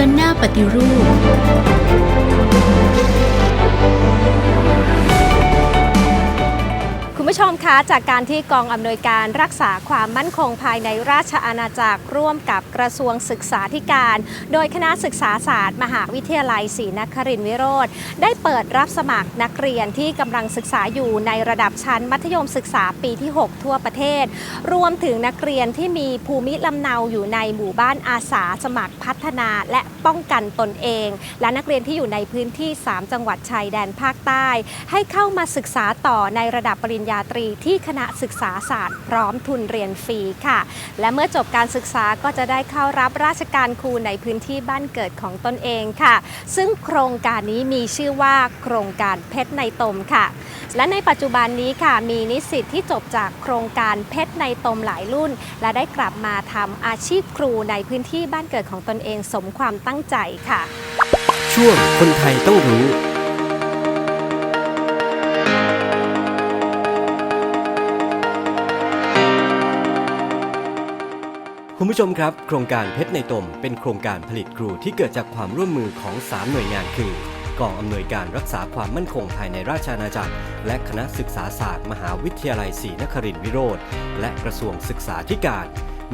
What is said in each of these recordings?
ดินหน้าปฏิรูป ผู้ชมคะจากการที่กองอำนวยการรักษาความมั่นคงภายในราชอาณาจักรร่วมกับกระทรวงศึกษาธิการ โดยคณะศึกษาศาสตร์ มหาวิทยาลัยศรีนครินทรวิโรธได้เปิดรับสมัครนักเรียนที่กำลังศึกษาอยู่ในระดับชั้นมัธยมศึกษาปีที่ 6 ทั่วประเทศ รวมถึงนักเรียนที่มีภูมิลำเนาอยู่ในหมู่บ้านอาสาสมัครพัฒนาและป้องกันตนเอง และนักเรียนที่อยู่ในพื้นที่ 3 จังหวัดชายแดนภาคใต้ ให้เข้ามาศึกษาต่อในระดับปริญญาตรีที่คณะศึกษาศาสตร์ พร้อมทุนเรียนฟรีค่ะ และเมื่อจบการศึกษาก็จะได้เข้ารับราชการครูในพื้นที่บ้านเกิดของตนเองค่ะ ซึ่งโครงการนี้มีชื่อว่าโครงการเพชรในตมค่ะ และในปัจจุบันนี้ค่ะ มีนิสิตที่จบจากโครงการเพชรในตมหลายรุ่น และได้กลับมาทำอาชีพครูในพื้นที่บ้านเกิดของตนเองสมความตั้งใจค่ะ ช่วงคนไทยต้องรู้ คุณผู้ชมครับ โครงการเพชรในตม เป็นโครงการผลิตครูที่เกิดจากความร่วมมือของ 3 หน่วยงานคือกองอำนวยการรักษาความมั่นคงภายในราชอาณาจักร และคณะศึกษาศาสตร์ มหาวิทยาลัยศรีนครินทรวิโรธและกระทรวงศึกษาธิการ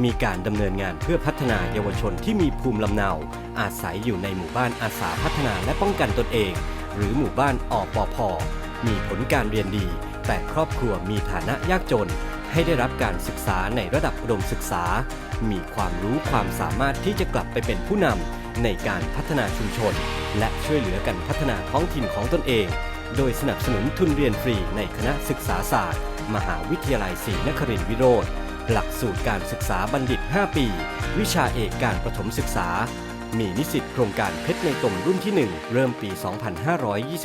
มีการดำเนินงานเพื่อพัฒนาเยาวชนที่มีภูมิลำเนา อาศัยอยู่ในหมู่บ้านอาสาพัฒนาและป้องกันตนเอง หรือหมู่บ้านอปพมีผลการเรียนดี แต่ครอบครัวมีฐานะยากจน ให้ได้รับการศึกษาในระดับอุดมศึกษา มีความรู้ความสามารถที่จะกลับไปเป็นผู้นำในการพัฒนาชุมชน และช่วยเหลือกันพัฒนาท้องถิ่นของตนเอง โดยสนับสนุนทุนเรียนฟรีในคณะศึกษาศาสตร์ มหาวิทยาลัยศรีนครินทรวิโรธหลักสูตรการศึกษาบัณฑิต 5 ปี วิชาเอกการประถมศึกษา มีนิสิตโครงการเพชรในตมรุ่นที่ 1 เริ่มปี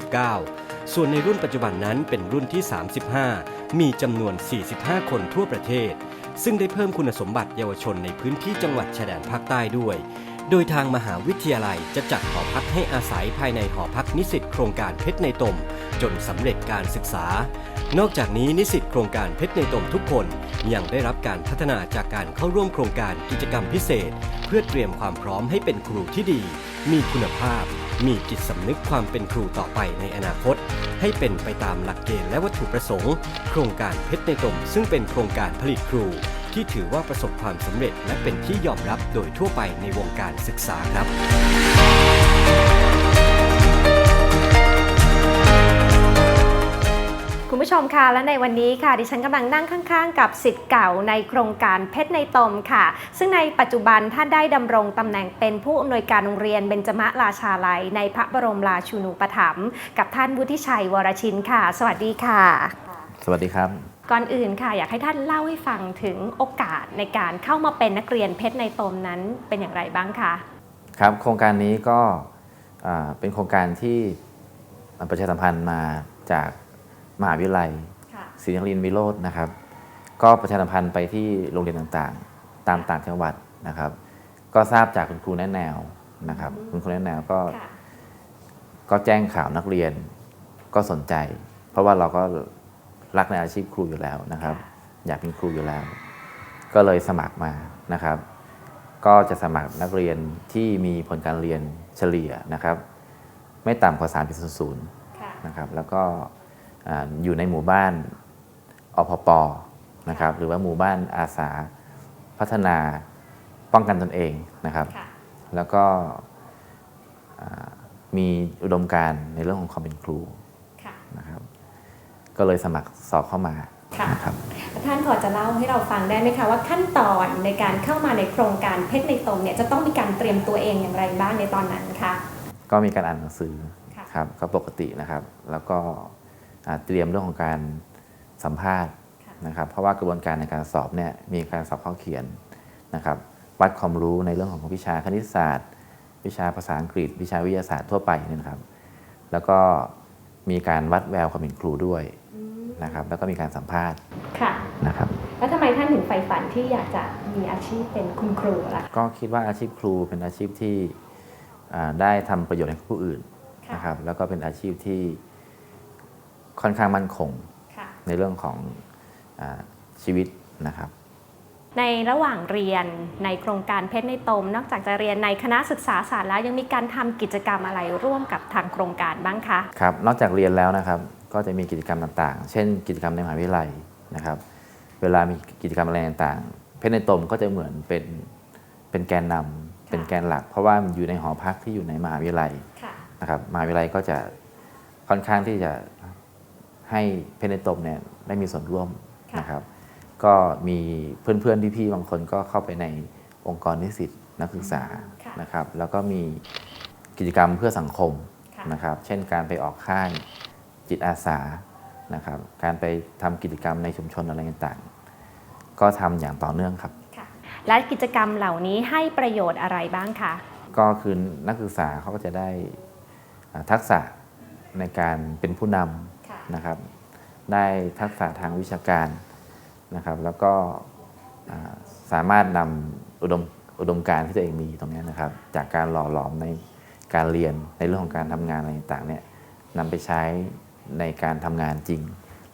2529 ส่วนในรุ่นปัจจุบันนั้นเป็นรุ่นที่ 35 มีจำนวน 45 คนทั่วประเทศ ซึ่งได้เพิ่มคุณสมบัติเยาวชนในพื้นที่จังหวัดชายแดนภาคใต้ด้วย โดยทางมหาวิทยาลัยจะจัดหอพักให้อาศัยภายในหอพักนิสิตโครงการเพชรในตม จนสำเร็จการศึกษา นอกจากนี้นิสิตโครงการเพชรในตมทุกคนยังได้รับการพัฒนาจากการเข้าร่วมโครงการกิจกรรมพิเศษ เพื่อเตรียมความพร้อมให้เป็นครูที่ดี มีคุณภาพ มีจิตสำนึกความเป็นครูต่อไปในอนาคต ให้เป็นไปตามหลักเกณฑ์และวัตถุประสงค์ โครงการเพชรในตมซึ่งเป็นโครงการผลิตครู ที่ถือว่าประสบความสำเร็จและเป็นที่ยอมรับโดยทั่วไปในวงการศึกษาครับ ชมค่ะ และในวันนี้ค่ะ ดิฉันกำลังนั่งข้างๆ กับสิทธิ์เก่าในโครงการเพชรในตมค่ะ ซึ่งในปัจจุบันท่านได้ดำรงตำแหน่งเป็นผู้อำนวยการโรงเรียนเบญจมราชาลัย ในพระบรมราชูนูปถัมภ์กับท่านวุฒิชัยวรชินค่ะ สวัสดีค่ะ สวัสดีครับ ก่อนอื่นค่ะ อยากให้ท่านเล่าให้ฟังถึงโอกาสในการเข้ามาเป็นนักเรียนเพชรในตมนั้นเป็นอย่างไรบ้างคะครับโครงการนี้ก็อ่าเป็นโครงการที่ประชาสัมพันธ์มาจาก มหาวิทยาลัยค่ะศรีนครินทรวิโรจน์นะครับ ก็ประชาสัมพันธ์ไปที่โรงเรียนต่างๆ ตามต่างจังหวัดนะครับ ก็ทราบจากคุณครูแนะแนวนะครับ คุณครูแนะแนวก็ค่ะก็แจ้งข่าวนักเรียนก็สนใจ เพราะว่าเราก็รักในอาชีพครูอยู่แล้วนะครับ อยากเป็นครูอยู่แล้ว ก็เลยสมัครมานะครับ ก็จะสมัครนักเรียนที่มีผลการเรียนเฉลี่ยนะครับ ไม่ต่ำกว่า 3.00ค่ะนะครับ แล้วก็ อ่าอยู่ในหมู่บ้านอพปนะครับหรือว่าหมู่บ้านอาสาพัฒนาป้องกันตนเองนะครับค่ะแล้วก็อ่ามีอุดมการณ์ในเรื่องของความเป็นครูค่ะนะครับก็เลยสมัครสอบเข้ามาค่ะนะครับท่านพอจะเล่าให้เราฟังได้ไหมคะว่าขั้นตอนในการเข้ามาในโครงการเพชรในตมเนี่ยจะต้องมีการเตรียมตัวเองอย่างไรบ้างในตอนนั้นคะก็มีการอ่านหนังสือค่ะครับก็ปกตินะครับ แล้วก็อ่า เตรียมเรื่องของการสัมภาษณ์ค่ะนะครับ เพราะว่ากระบวนการในการสอบเนี่ยมีการสอบข้อเขียนนะครับ วัดความรู้ในเรื่องของวิชาคณิตศาสตร์ วิชาภาษาอังกฤษ วิชาวิทยาศาสตร์ทั่วไปเนี่ยนะครับ แล้วก็มีการวัดแววความเป็นครูด้วยนะครับ แล้วก็มีการสัมภาษณ์ค่ะนะครับ แล้วทำไมท่านถึงใฝ่ฝันที่อยากจะมีอาชีพเป็นคุณครูล่ะก็คิดว่าอาชีพครูเป็นอาชีพที่อ่าได้ทำประโยชน์ให้กับผู้อื่นค่ะนะครับ แล้วก็เป็นอาชีพที่ ค่อนข้างมั่นคงค่ะ ในเรื่องของอาชีวิตนะครับ ในระหว่างเรียนในโครงการเพชรในตม นอกจากจะเรียนในคณะศึกษาศาสตร์แล้วยังมีการทำกิจกรรมอะไรร่วมกับทางโครงการบ้างคะ ครับ นอกจากเรียนแล้วนะครับ ก็จะมีกิจกรรมต่างๆ เช่น กิจกรรมในมหาวิทยาลัยนะครับ เวลามีกิจกรรมอะไรต่างๆ เพชรในตมก็จะเหมือนเป็นเป็นแกนนำเป็นแกนหลัก เพราะว่ามันอยู่ในหอพักที่อยู่ในมหาวิทยาลัยค่ะ นะครับ มหาวิทยาลัยก็จะค่อนข้างที่จะ ให้เพชรในตมเนี่ยได้มีส่วนร่วมค่ะนะครับ ก็มีเพื่อนๆพี่ๆบางคนก็เข้าไปในองค์กรนิสิตนักศึกษาค่ะนะครับ แล้วก็มีกิจกรรมเพื่อสังคมค่ะนะครับ เช่นการไปออกค่ายจิตอาสานะครับ การไปทำกิจกรรมในชุมชนอะไรต่างๆ ก็ทำอย่างต่อเนื่องครับค่ะและกิจกรรมเหล่านี้ให้ประโยชน์อะไรบ้างคะก็คือนักศึกษาเขาก็จะได้อ่าทักษะในการเป็นผู้นค่ะำ นะครับ ได้ทักษะทางวิชาการนะครับ แล้วก็อ่าสามารถนำอุดมอุดมการณ์ที่ตัวเองมีตรงเนี้ยนะครับ จากการหล่อหลอมในการเรียนในเรื่องของการทำงานอะไรต่างๆเนี่ยนำไปใช้ในการทำงานจริง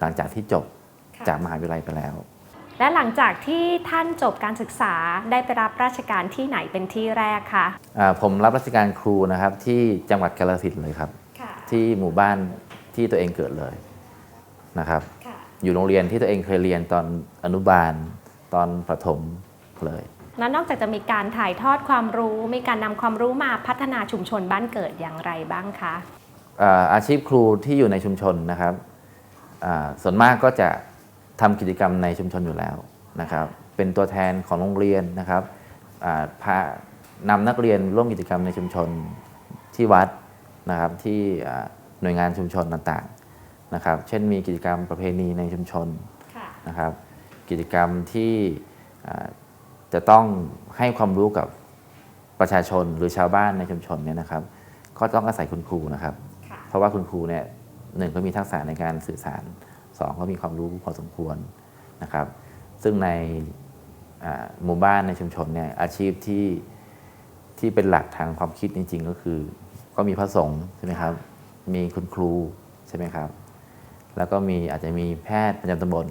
หลังจากที่จบค่ะจากมหาวิทยาลัยไปแล้ว และหลังจากที่ท่านจบการศึกษาได้ไปรับราชการที่ไหนเป็นที่แรกคะอ่าผมรับราชการครูนะครับที่จังหวัดกาฬสินธุ์เลยครับค่ะที่หมู่บ้าน ที่ตัวเองเกิดเลยนะครับค่ะอยู่โรงเรียนที่ตัวเองเคยเรียนตอนอนุบาลตอนประถมเลยแล้วนอกจากจะมีการถ่ายทอดความรู้ มีการนำความรู้มาพัฒนาชุมชนบ้านเกิดอย่างไรบ้างคะอ่าอาชีพครูที่อยู่ในชุมชนนะครับอ่าส่วนมากก็จะทำกิจกรรมในชุมชนอยู่แล้วนะครับ เป็นตัวแทนของโรงเรียนนะครับอ่าพานำนักเรียนร่วมกิจกรรมในชุมชนที่วัดนะครับที่อ่า หน่วยงานชุมชนต่างๆนะครับ เช่นมีกิจกรรมประเพณีในชุมชนค่ะนะครับ กิจกรรมที่อ่าจะต้องให้ความรู้กับประชาชนหรือชาวบ้านในชุมชนเนี่ยนะครับ ก็ต้องอาศัยคุณครูนะครับค่ะเพราะว่าคุณครูเนี่ยหนึ่งก็มีทักษะในการสื่อสารสองก็มีความรู้พอสมควรนะครับ ซึ่งในอ่าหมู่บ้านในชุมชนเนี่ยอาชีพที่ที่เป็นหลักทางความคิดจริง ๆ ก็คือ ก็มีพระสงฆ์ใช่ไหมครับ มีคุณครูใช่ไหมครับ แล้วก็มีอาจจะมีแพทย์ประจำตำบล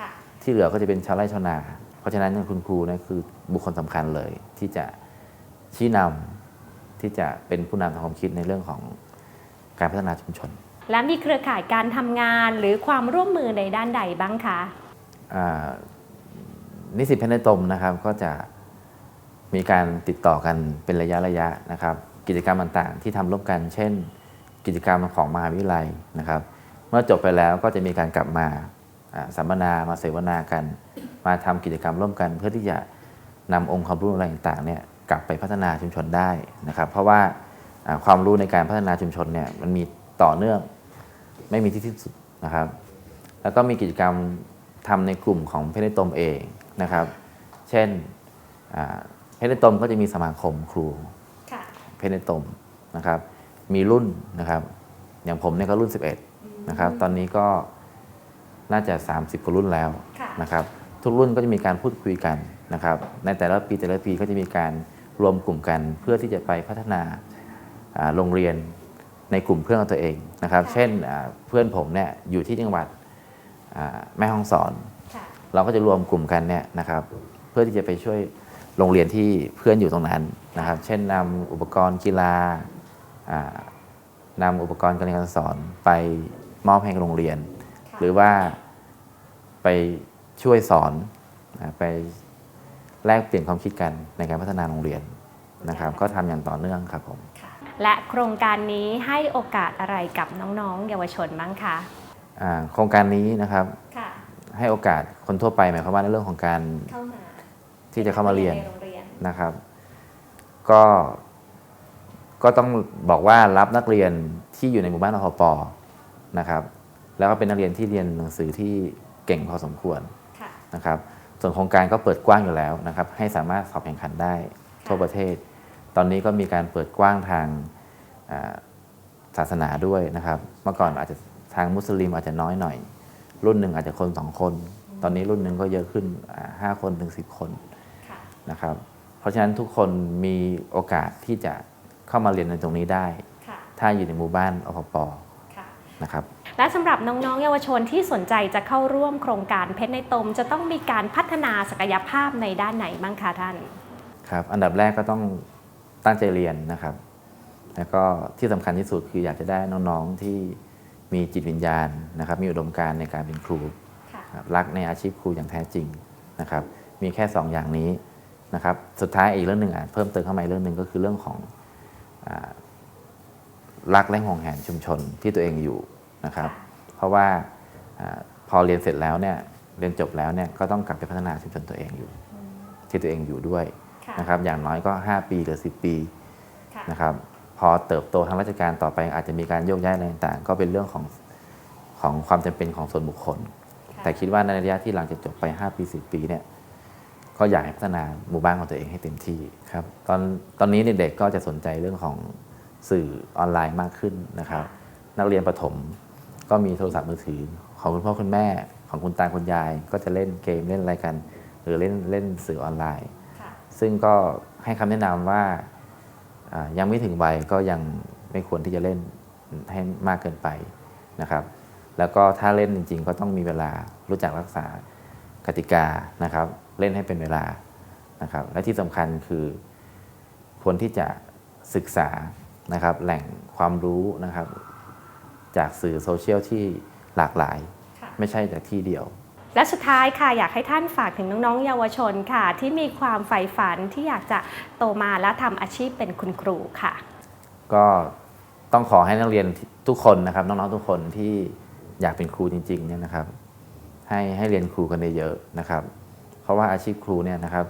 ค่ะที่เหลือก็จะเป็นชาวไร่ชาวนา เพราะฉะนั้นคุณครูเนี่ยคือบุคคลสำคัญเลยที่จะชี้นำที่จะเป็นผู้นำทางความคิดในเรื่องของการพัฒนาชุมชน และมีเครือข่ายการทำงานหรือความร่วมมือในด้านใดบ้างคะอ่านิสิตเพชรในตมนะครับก็จะมีการติดต่อกันเป็นระยะระยะนะครับ กิจกรรมต่างๆ ที่ทำร่วมกัน เช่น กิจกรรมของมหาวิทยาลัยนะครับ เมื่อจบไปแล้วก็จะมีการกลับมาอ่าสัมมนามาเสวนากัน มาทำกิจกรรมร่วมกัน เพื่อที่จะนำองค์ความรู้อะไรต่างๆเนี่ยกลับไปพัฒนาชุมชนได้นะครับ เพราะว่าอ่าความรู้ในการพัฒนาชุมชนเนี่ยมันมีต่อเนื่องไม่มีที่สิ้นสุดนะครับ แล้วก็มีกิจกรรมทำในกลุ่มของเพชรในตมเองนะครับ เช่นอ่าเพชรในตมก็จะมีสมาคมครูค่ะเพชรในตมนะครับ มีรุ่นนะครับ อย่างผมเนี่ยก็รุ่น 11 นะครับ ตอนนี้ก็น่าจะ 30กว่ารุ่นแล้วค่ะนะครับ ทุกรุ่นก็จะมีการพูดคุยกันนะครับ ในแต่ละปีแต่ละปีก็จะมีการรวมกลุ่มกัน เพื่อที่จะไปพัฒนาอ่าโรงเรียนในกลุ่มเพื่อนของตัวเองนะครับ เช่นอ่าเพื่อนผมเนี่ยอยู่ที่จังหวัดอ่าแม่ฮ่องสอนค่ะเราก็จะรวมกลุ่มกันเนี่ยนะครับ เพื่อที่จะไปช่วยโรงเรียนที่เพื่อนอยู่ตรงนั้นนะครับ เช่นนำอุปกรณ์กีฬาอ่า นำอุปกรณ์การเรียนการสอนไปมอบให้กับโรงเรียนค่ะหรือว่าไปช่วยสอนอ่าไปแลกเปลี่ยนความคิดกันในการพัฒนาโรงเรียนนะครับ ก็ทำอย่างต่อเนื่องครับผมค่ะและโครงการนี้ให้โอกาสอะไรกับน้องๆ เยาวชนบ้างคะอ่าโครงการนี้นะครับค่ะให้โอกาสคนทั่วไปหมายความว่าในเรื่องของการเข้ามาที่จะเข้ามาเรียนในโรงเรียนนะครับ ก็ ก็ต้องบอกว่ารับนักเรียนที่อยู่ในหมู่บ้านอพปนะครับ แล้วก็เป็นนักเรียนที่เรียนหนังสือที่เก่งพอสมควรค่ะนะครับ ส่วนโครงการก็เปิดกว้างอยู่แล้วนะครับ ให้สามารถสอบแข่งขันได้ทั่วประเทศ ตอนนี้ก็มีการเปิดกว้างทางอ่าศาสนาด้วยนะครับ เมื่อก่อนอาจจะทางมุสลิมอาจจะน้อยหน่อย รุ่นหนึ่งอาจจะคนสองคน ตอนนี้รุ่นหนึ่งก็เยอะขึ้นอ่าห้าคนถึงสิบคนค่ะนะครับ เพราะฉะนั้นทุกคนมีโอกาสที่จะ เข้ามาเรียนในตรงนี้ได้ค่ะถ้าอยู่ในหมู่บ้านอพปค่ะนะครับและสำหรับน้องๆ เยาวชนที่สนใจจะเข้าร่วมโครงการเพชรในตม จะต้องมีการพัฒนาศักยภาพในด้านไหนบ้างคะท่านครับอันดับแรกก็ต้องตั้งใจเรียนนะครับ แล้วก็ที่สำคัญที่สุดคืออยากจะได้น้องๆที่มีจิตวิญญาณนะครับ มีอุดมการณ์ในการเป็นครูค่ะครับรักในอาชีพครูอย่างแท้จริงนะครับ มีแค่ 2 อย่างนี้นะครับ สุดท้ายอีกเรื่องหนึ่งอะเพิ่มเติมเข้ามาอีกเรื่องหนึ่งก็คือเรื่องของอา รักและห่วงแหนชุมชนที่ตัวเองอยู่นะครับ เพราะว่าอาพอเรียนเสร็จแล้วเนี่ยเรียนจบแล้วเนี่ยก็ต้องกลับไปพัฒนาชุมชนตัวเองอยู่ ที่ตัวเองอยู่ด้วยค่ะนะครับ อย่างน้อยก็ 5 ปีหรือ 10 ปีค่ะนะครับ พอเติบโตทางราชการต่อไปอาจจะมีการโยกย้ายอะไรต่างๆ ก็เป็นเรื่องของของความจำเป็นของส่วนบุคคล แต่คิดว่าในระยะที่หลังจากจบไป 5 ปี 10 ปีเนี่ย ก็อยากให้พัฒนาหมู่บ้านของตัวเองให้เต็มที่ครับตอนตอนนี้เด็กๆก็จะสนใจเรื่องของสื่อออนไลน์มากขึ้นนะครับ นักเรียนประถมก็มีโทรศัพท์มือถือ ของคุณพ่อคุณแม่ของคุณตาคุณยาย ก็จะเล่นเกมเล่นอะไรกัน หรือเล่นเล่นสื่อออนไลน์ค่ะซึ่งก็ให้คำแนะนำว่าอ่ายังไม่ถึงวัยก็ยังไม่ควรที่จะเล่นให้มากเกินไปนะครับ แล้วก็ถ้าเล่นจริง ๆ ก็ต้องมีเวลารู้จักรักษากติกานะครับ เล่นให้เป็นเวลานะครับและที่สำคัญคือควรที่จะศึกษานะครับแหล่งความรู้นะครับ จากสื่อโซเชียลที่หลากหลายค่ะไม่ใช่จากที่เดียว และสุดท้ายค่ะอยากให้ท่านฝากถึงน้องๆ เยาวชนค่ะ ที่มีความใฝ่ฝันที่อยากจะโตมาและทำอาชีพเป็นคุณครูค่ะ ก็ต้องขอให้นักเรียนทุกคนนะครับ น้องๆทุกคนที่อยากเป็นครูจริงๆเนี่ยนะครับ ให้ให้เรียนครูกันเยอะๆนะครับเพ ราะว่าอาชีพครูเนี่ยนะครับ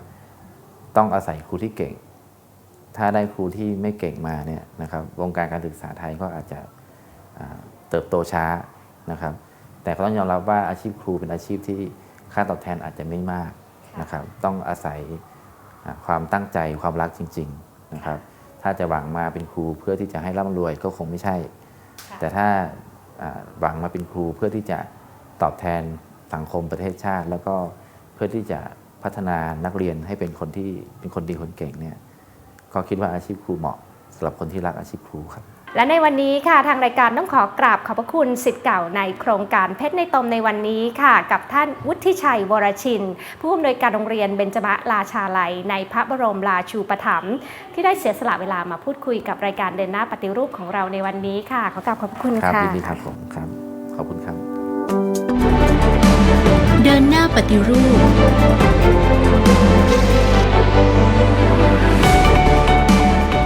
ต้องอาศัยครูที่เก่ง ถ้าได้ครูที่ไม่เก่งมาเนี่ยนะครับวงการการศึกษาไทยก็อาจจะอ่าเติบโตช้านะครับ แต่ก็ต้องยอมรับว่าอาชีพครูเป็นอาชีพที่ค่าตอบแทนอาจจะไม่มากนะครับ ต้องอาศัยอ่าความตั้งใจความรักจริง ๆนะครับ ถ้าจะหวังมาเป็นครูเพื่อที่จะให้ร่ำรวยก็คงไม่ใช่ค่ะแต่ถ้าอ่าหวังมาเป็นครูเพื่อที่จะตอบแทนสังคมประเทศชาติ แล้วก็เพื่อที่จะพัฒนานักเรียนให้เป็นคนที่เป็นคนดีคนเก่งเนี่ยก็คิดว่าอาชีพครูเหมาะสำหรับคนที่รักอาชีพครูครับ และในวันนี้ค่ะทางรายการต้องขอกราบขอบพระคุณสิทธิ์เก่าในโครงการเพชรในตมในวันนี้ค่ะ กับท่านวุฒิชัยวรชิน ผู้อำนวยการโรงเรียนเบญจมะราชาลัย ในพระบรมราชูปถัมภ์ที่ได้เสียสละเวลามาพูดคุยกับรายการเดินหน้าปฏิรูปของเราในวันนี้ค่ะ ขอกราบขอบพระคุณครับค่ะยินดีครับผมครับ เดินหน้าปฏิรูป